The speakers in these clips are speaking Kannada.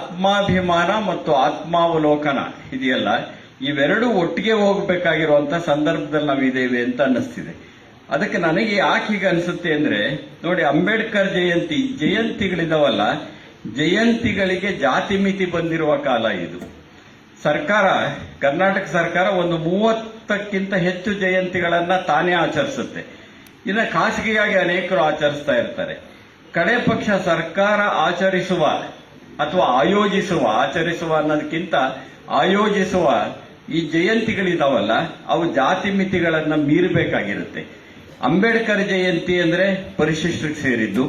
ಆತ್ಮಾಭಿಮಾನ ಮತ್ತು ಆತ್ಮಾವಲೋಕನ ಇದೆಯಲ್ಲ? ಇವೆರಡೂ ಒಟ್ಟಿಗೆ ಹೋಗಬೇಕಾಗಿರುವಂತ ಸಂದರ್ಭದಲ್ಲಿ ನಾವಿದ್ದೇವೆ ಅಂತ ಅನ್ನಿಸ್ತಿದೆ. ಅದಕ್ಕೆ ನನಗೆ ಯಾಕೆ ಹೀಗೆ ಅನಿಸುತ್ತೆ ಅಂದ್ರೆ, ನೋಡಿ, ಅಂಬೇಡ್ಕರ್ ಜಯಂತಿ, ಜಯಂತಿಗಳಿದಾವಲ್ಲ, ಜಯಂತಿಗಳಿಗೆ ಜಾತಿ ಮಿತಿ ಬಂದಿರುವ ಕಾಲ ಇದು. ಸರ್ಕಾರ, ಕರ್ನಾಟಕ ಸರ್ಕಾರ ಒಂದು ಮೂವತ್ತಕ್ಕಿಂತ ಹೆಚ್ಚು ಜಯಂತಿಗಳನ್ನ ತಾನೇ ಆಚರಿಸುತ್ತೆ. ಇನ್ನು ಖಾಸಗಿಯಾಗಿ ಅನೇಕರು ಆಚರಿಸ್ತಾ ಇರ್ತಾರೆ. ಕಡೆ ಪಕ್ಷ ಸರ್ಕಾರ ಆಚರಿಸುವ ಅಥವಾ ಆಯೋಜಿಸುವ, ಆಚರಿಸುವ ಅನ್ನೋದಕ್ಕಿಂತ ಆಯೋಜಿಸುವ ಈ ಜಯಂತಿಗಳಿದಾವಲ್ಲ, ಅವು ಜಾತಿ ಮಿತಿಗಳನ್ನು ಮೀರಬೇಕಾಗಿರುತ್ತೆ. ಅಂಬೇಡ್ಕರ್ ಜಯಂತಿ ಅಂದ್ರೆ ಪರಿಶಿಷ್ಟಕ್ಕೆ ಸೇರಿದ್ದು,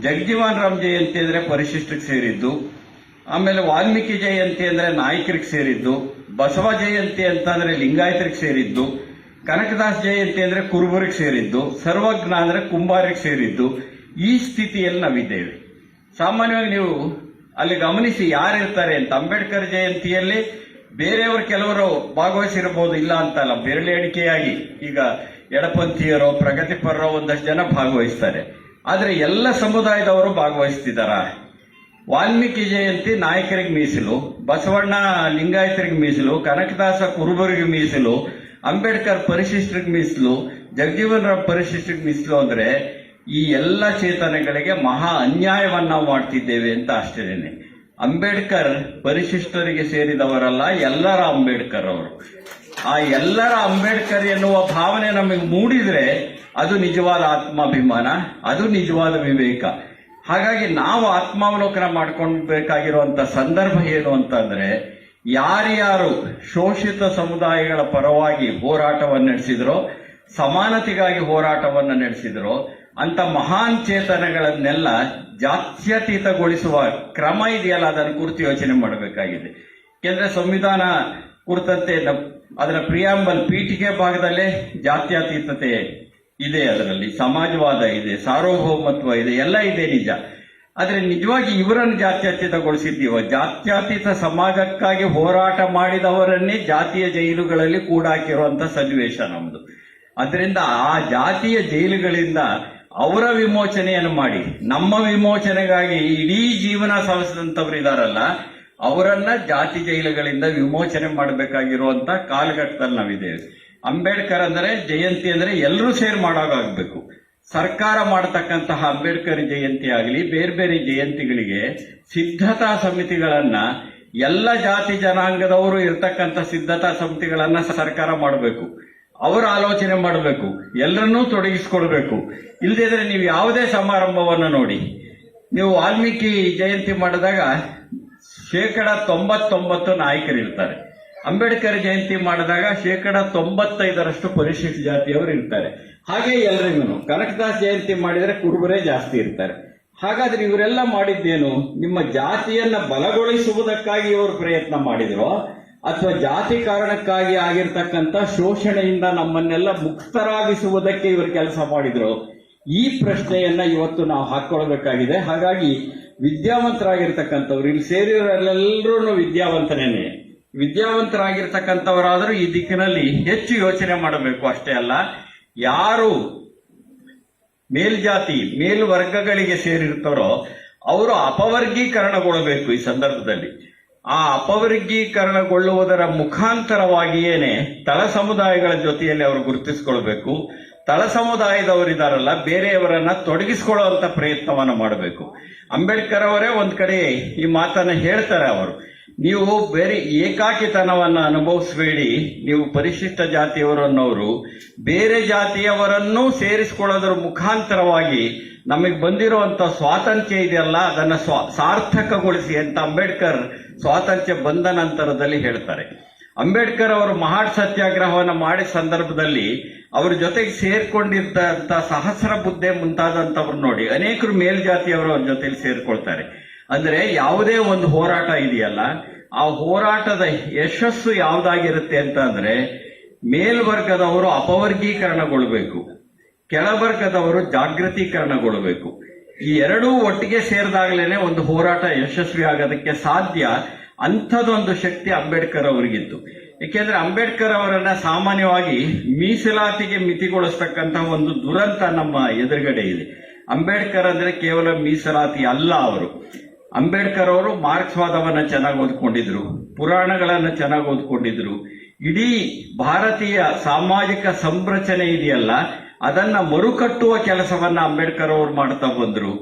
ಜಗಜೀವನ್ ರಾಮ್ ಜಯಂತಿ ಅಂದ್ರೆ ಪರಿಶಿಷ್ಟಕ್ಕೆ ಸೇರಿದ್ದು, ಆಮೇಲೆ ವಾಲ್ಮೀಕಿ ಜಯಂತಿ ಅಂದ್ರೆ ನಾಯಕರಿಗೆ ಸೇರಿದ್ದು, ಬಸವ ಜಯಂತಿ ಅಂತಂದರೆ ಲಿಂಗಾಯತರಿಗೆ ಸೇರಿದ್ದು, ಕನಕದಾಸ್ ಜಯಂತಿ ಅಂದ್ರೆ ಕುರುಬರಿಗೆ ಸೇರಿದ್ದು, ಸರ್ವಜ್ಞ ಅಂದ್ರೆ ಕುಂಬಾರಿಗೆ ಸೇರಿದ್ದು, ಈ ಸ್ಥಿತಿಯಲ್ಲಿ ನಾವಿದ್ದೇವೆ. ಸಾಮಾನ್ಯವಾಗಿ ನೀವು ಅಲ್ಲಿ ಗಮನಿಸಿ ಯಾರಿರ್ತಾರೆ ಅಂತ. ಅಂಬೇಡ್ಕರ್ ಜಯಂತಿಯಲ್ಲಿ ಬೇರೆಯವರು ಕೆಲವರು ಭಾಗವಹಿಸಿರಬಹುದು, ಇಲ್ಲ ಅಂತಲ್ಲ ಬೆರಳು ಎಣಿಕೆಯಾಗಿ ಈಗ ಎಡಪಂಥೀಯರೋ, ಪ್ರಗತಿಪರರೋ ಒಂದಷ್ಟು ಜನ ಭಾಗವಹಿಸ್ತಾರೆ. ಆದರೆ ಎಲ್ಲ ಸಮುದಾಯದವರು ಭಾಗವಹಿಸ್ತಿದ್ದಾರ? ವಾಲ್ಮೀಕಿ ಜಯಂತಿ ನಾಯಕರಿಗೆ ಮೀಸಲು, ಬಸವಣ್ಣ ಲಿಂಗಾಯತರಿಗೆ ಮೀಸಲು, ಕನಕದಾಸ ಕುರುಬರಿಗೆ ಮೀಸಲು, ಅಂಬೇಡ್ಕರ್ ಪರಿಶಿಷ್ಟರಿಗೆ ಮೀಸಲು ಜಗಜೀವನ್ ರಾಮ್ ಪರಿಶಿಷ್ಟರಿಗೆ ಮೀಸಲು ಅಂದ್ರೆ ಈ ಎಲ್ಲ ಚೇತನಗಳಿಗೆ ಮಹಾ ಅನ್ಯಾಯವನ್ನ ನಾವು ಮಾಡ್ತಿದ್ದೇವೆ ಅಂತ ಅಷ್ಟೇನೆ. ಅಂಬೇಡ್ಕರ್ ಪರಿಶಿಷ್ಟರಿಗೆ ಸೇರಿದವರಲ್ಲ, ಎಲ್ಲರ ಅಂಬೇಡ್ಕರ್ ಅವರು. ಆ ಎಲ್ಲರ ಅಂಬೇಡ್ಕರ್ ಎನ್ನುವ ಭಾವನೆ ನಮಗೆ ಮೂಡಿದ್ರೆ ಅದು ನಿಜವಾದ ಆತ್ಮಾಭಿಮಾನ, ಅದು ನಿಜವಾದ ವಿವೇಕ. ಹಾಗಾಗಿ ನಾವು ಆತ್ಮಾವಲೋಕನ ಮಾಡ್ಕೊಳ್ಬೇಕಾಗಿರುವಂತ ಸಂದರ್ಭ ಏನು ಅಂತಂದ್ರೆ, ಯಾರ್ಯಾರು ಶೋಷಿತ ಸಮುದಾಯಗಳ ಪರವಾಗಿ ಹೋರಾಟವನ್ನು ನಡೆಸಿದ್ರೋ ಸಮಾನತೆಗಾಗಿ ಹೋರಾಟವನ್ನು ನಡೆಸಿದ್ರು. ಅಂತ ಮಹಾನ್ ಚೇತನಗಳನ್ನೆಲ್ಲ ಜಾತ್ಯತೀತಗೊಳಿಸುವ ಕ್ರಮ ಇದೆಯಲ್ಲ, ಅದನ್ನು ಕುರಿತು ಯೋಚನೆ ಮಾಡಬೇಕಾಗಿದೆ. ಕೇಂದ್ರ ಸಂವಿಧಾನ ಕುರಿತಂತೆ ಅದರ ಪ್ರಿಯಾಂಬಲ್ ಪೀಠಿಕೆ ಭಾಗದಲ್ಲೇ ಜಾತ್ಯತೀತತೆ ಇದೆ ಅದರಲ್ಲಿ. ಸಮಾಜವಾದ ಇದೆ, ಸಾರ್ವಭೌಮತ್ವ ಇದೆ, ಎಲ್ಲ ಇದೆ ನಿಜ. ಆದರೆ ನಿಜವಾಗಿ ಇವರನ್ನು ಜಾತ್ಯತೀತಗೊಳಿಸಿದ್ದೀವ? ಜಾತ್ಯತೀತ ಸಮಾಜಕ್ಕಾಗಿ ಹೋರಾಟ ಮಾಡಿದವರನ್ನೇ ಜಾತಿಯ ಜೈಲುಗಳಲ್ಲಿ ಕೂಡಾಕಿರುವಂತ ಸನ್ನಿವೇಶ ನಮ್ದು. ಅದರಿಂದ ಆ ಜಾತಿಯ ಜೈಲುಗಳಿಂದ ಅವರ ವಿಮೋಚನೆಯನ್ನು ಮಾಡಿ, ನಮ್ಮ ವಿಮೋಚನೆಗಾಗಿ ಇಡೀ ಜೀವನ ಸಾವಿಸಿದಂಥವ್ರು ಇದಾರಲ್ಲ, ಅವರನ್ನ ಜಾತಿ ಜೈಲುಗಳಿಂದ ವಿಮೋಚನೆ ಮಾಡಬೇಕಾಗಿರುವಂತ ಕಾಲಘಟ್ಟದಲ್ಲಿ ನಾವಿದ್ದೇವೆ. ಅಂಬೇಡ್ಕರ್ ಅಂದ್ರೆ ಜಯಂತಿ ಅಂದ್ರೆ ಎಲ್ಲರೂ ಸೇರ್ ಮಾಡೋದಾಗಬೇಕು. ಸರ್ಕಾರ ಮಾಡತಕ್ಕಂತಹ ಅಂಬೇಡ್ಕರ್ ಜಯಂತಿ ಆಗಲಿ, ಬೇರೆ ಬೇರೆ ಜಯಂತಿಗಳಿಗೆ ಸಿದ್ಧತಾ ಸಮಿತಿಗಳನ್ನ, ಎಲ್ಲ ಜಾತಿ ಜನಾಂಗದವರು ಇರ್ತಕ್ಕಂಥ ಸಿದ್ಧತಾ ಸಮಿತಿಗಳನ್ನ ಸರ್ಕಾರ ಮಾಡಬೇಕು. ಅವರು ಆಲೋಚನೆ ಮಾಡಬೇಕು, ಎಲ್ಲರನ್ನೂ ತೊಡಗಿಸ್ಕೊಳ್ಬೇಕು. ಇಲ್ಲದಿದ್ರೆ ನೀವು ಯಾವುದೇ ಸಮಾರಂಭವನ್ನು ನೋಡಿ. ನೀವು ವಾಲ್ಮೀಕಿ ಜಯಂತಿ ಮಾಡಿದಾಗ ಶೇಕಡ ತೊಂಬತ್ತೊಂಬತ್ತು ನಾಯಕರಿರ್ತಾರೆ ಅಂಬೇಡ್ಕರ್ ಜಯಂತಿ ಮಾಡಿದಾಗ ಶೇಕಡ ತೊಂಬತ್ತೈದರಷ್ಟು ಪರಿಶಿಷ್ಟ ಜಾತಿಯವರು ಇರ್ತಾರೆ. ಹಾಗೆ ಎಲ್ಲರಿಗೂ ಕನಕದಾಸ್ ಜಯಂತಿ ಮಾಡಿದರೆ ಕುರುಬರೇ ಜಾಸ್ತಿ ಇರ್ತಾರೆ. ಹಾಗಾದ್ರೆ ಇವರೆಲ್ಲ ಮಾಡಿದ್ದೇನು? ನಿಮ್ಮ ಜಾತಿಯನ್ನ ಬಲಗೊಳಿಸುವುದಕ್ಕಾಗಿ ಇವರು ಪ್ರಯತ್ನ ಮಾಡಿದ್ರು? ಅಥವಾ ಜಾತಿ ಕಾರಣಕ್ಕಾಗಿ ಆಗಿರ್ತಕ್ಕಂಥ ಶೋಷಣೆಯಿಂದ ನಮ್ಮನ್ನೆಲ್ಲ ಮುಕ್ತರಾಗಿಸುವುದಕ್ಕೆ ಇವರು ಕೆಲಸ ಮಾಡಿದ್ರು. ಈ ಪ್ರಶ್ನೆಯನ್ನ ಇವತ್ತು ನಾವು ಹಾಕೊಳ್ಬೇಕಾಗಿದೆ. ಹಾಗಾಗಿ ವಿದ್ಯಾವಂತರಾಗಿರ್ತಕ್ಕಂಥವ್ರು, ಇಲ್ಲಿ ಸೇರಿರೋರೆಲ್ಲರೂ ವಿದ್ಯಾವಂತನೇನೆ ವಿದ್ಯಾವಂತರಾಗಿರ್ತಕ್ಕಂಥವರಾದರೂ ಈ ದಿಕ್ಕಿನಲ್ಲಿ ಹೆಚ್ಚು ಯೋಚನೆ ಮಾಡಬೇಕು ಅಷ್ಟೇ ಅಲ್ಲ. ಯಾರು ಮೇಲ್ಜಾತಿ, ಮೇಲ್ವರ್ಗಗಳಿಗೆ ಸೇರಿರ್ತಾರೋ, ಅವರು ಅಪವರ್ಗೀಕರಣಗೊಳ್ಳಬೇಕು ಈ ಸಂದರ್ಭದಲ್ಲಿ. ಆ ಅಪವರ್ಗೀಕರಣಗೊಳ್ಳುವುದರ ಮುಖಾಂತರವಾಗಿಯೇನೆ ತಳ ಸಮುದಾಯಗಳ ಜೊತೆಯಲ್ಲಿ ಅವರು ಗುರುತಿಸಿಕೊಳ್ಬೇಕು. ತಳ ಸಮುದಾಯದವರಿದಾರಲ್ಲ ಬೇರೆಯವರನ್ನ ತೊಡಗಿಸಿಕೊಳ್ಳುವಂತ ಪ್ರಯತ್ನವನ್ನ ಮಾಡಬೇಕು. ಅಂಬೇಡ್ಕರ್ ಅವರೇ ಒಂದ್ ಕಡೆ ಈ ಮಾತನ್ನ ಹೇಳ್ತಾರೆ ಅವರು. ನೀವು ಬೇರೆ ಏಕಾಕಿತನವನ್ನು ಅನುಭವಿಸಬೇಡಿ. ನೀವು ಪರಿಶಿಷ್ಟ ಜಾತಿಯವರು ಅನ್ನೋರು ಬೇರೆ ಜಾತಿಯವರನ್ನು ಸೇರಿಸಿಕೊಳ್ಳೋದ್ರ ಮುಖಾಂತರವಾಗಿ ನಮಗೆ ಬಂದಿರುವಂಥ ಸ್ವಾತಂತ್ರ್ಯ ಇದೆಯಲ್ಲ, ಅದನ್ನ ಸ್ವ- ಸಾರ್ಥಕಗೊಳಿಸಿ ಅಂತ ಅಂಬೇಡ್ಕರ್ ಸ್ವಾತಂತ್ರ್ಯ ಬಂದ ನಂತರದಲ್ಲಿ ಹೇಳ್ತಾರೆ. ಅಂಬೇಡ್ಕರ್ ಅವರು ಮಹಾಡ್ ಸತ್ಯಾಗ್ರಹವನ್ನು ಮಾಡಿದ ಸಂದರ್ಭದಲ್ಲಿ ಅವ್ರ ಜೊತೆಗೆ ಸೇರ್ಕೊಂಡಿದ್ದಂತ ಸಹಸ್ರ ಬುದ್ಧೆ ಮುಂತಾದಂತವ್ರು ನೋಡಿ, ಅನೇಕರು ಮೇಲ್ಜಾತಿಯವರು ಅವ್ರ ಜೊತೆಲಿ ಸೇರ್ಕೊಳ್ತಾರೆ. ಅಂದ್ರೆ ಯಾವುದೇ ಒಂದು ಹೋರಾಟ ಇದೆಯಲ್ಲ, ಆ ಹೋರಾಟದ ಯಶಸ್ಸು ಯಾವ್ದಾಗಿರುತ್ತೆ ಅಂತ ಅಂದ್ರೆ ಮೇಲ್ವರ್ಗದವರು ಅಪವರ್ಗೀಕರಣಗೊಳ್ಬೇಕು, ಕೆಳವರ್ಗದವರು ಜಾಗೃತೀಕರಣಗೊಳ್ಬೇಕು. ಈ ಎರಡೂ ಒಟ್ಟಿಗೆ ಸೇರಿದಾಗಲೇನೆ ಒಂದು ಹೋರಾಟ ಯಶಸ್ವಿ ಆಗೋದಕ್ಕೆ ಸಾಧ್ಯ ಅಂಥದೊಂದು ಶಕ್ತಿ ಅಂಬೇಡ್ಕರ್ ಅವರಿಗಿತ್ತು. ಏಕೆಂದ್ರೆ ಅಂಬೇಡ್ಕರ್ ಅವರನ್ನ ಸಾಮಾನ್ಯವಾಗಿ ಮೀಸಲಾತಿಗೆ ಮಿತಿಗೊಳಿಸ್ತಕ್ಕಂತಹ ಒಂದು ದುರಂತ ನಮ್ಮ ಎದುರುಗಡೆ ಇದೆ. ಅಂಬೇಡ್ಕರ್ ಅಂದ್ರೆ ಕೇವಲ ಮೀಸಲಾತಿ ಅಲ್ಲ ಅವರು. ಅಂಬೇಡ್ಕರ್ ಅವರು ಮಾರ್ಕ್ಸ್ವಾದವನ್ನು ಚೆನ್ನಾಗಿ ಓದ್ಕೊಂಡಿದ್ರು, ಪುರಾಣಗಳನ್ನ ಚೆನ್ನಾಗಿ ಓದ್ಕೊಂಡಿದ್ರು. ಇಡೀ ಭಾರತೀಯ ಸಾಮಾಜಿಕ ಸಂರಚನೆ ಇದೆಯಲ್ಲ, ಅದನ್ನ ಮರುಕಟ್ಟುವ ಕೆಲಸವನ್ನ ಅಂಬೇಡ್ಕರ್ ಅವರು ಮಾಡ್ತಾ ಬಂದ್ರು.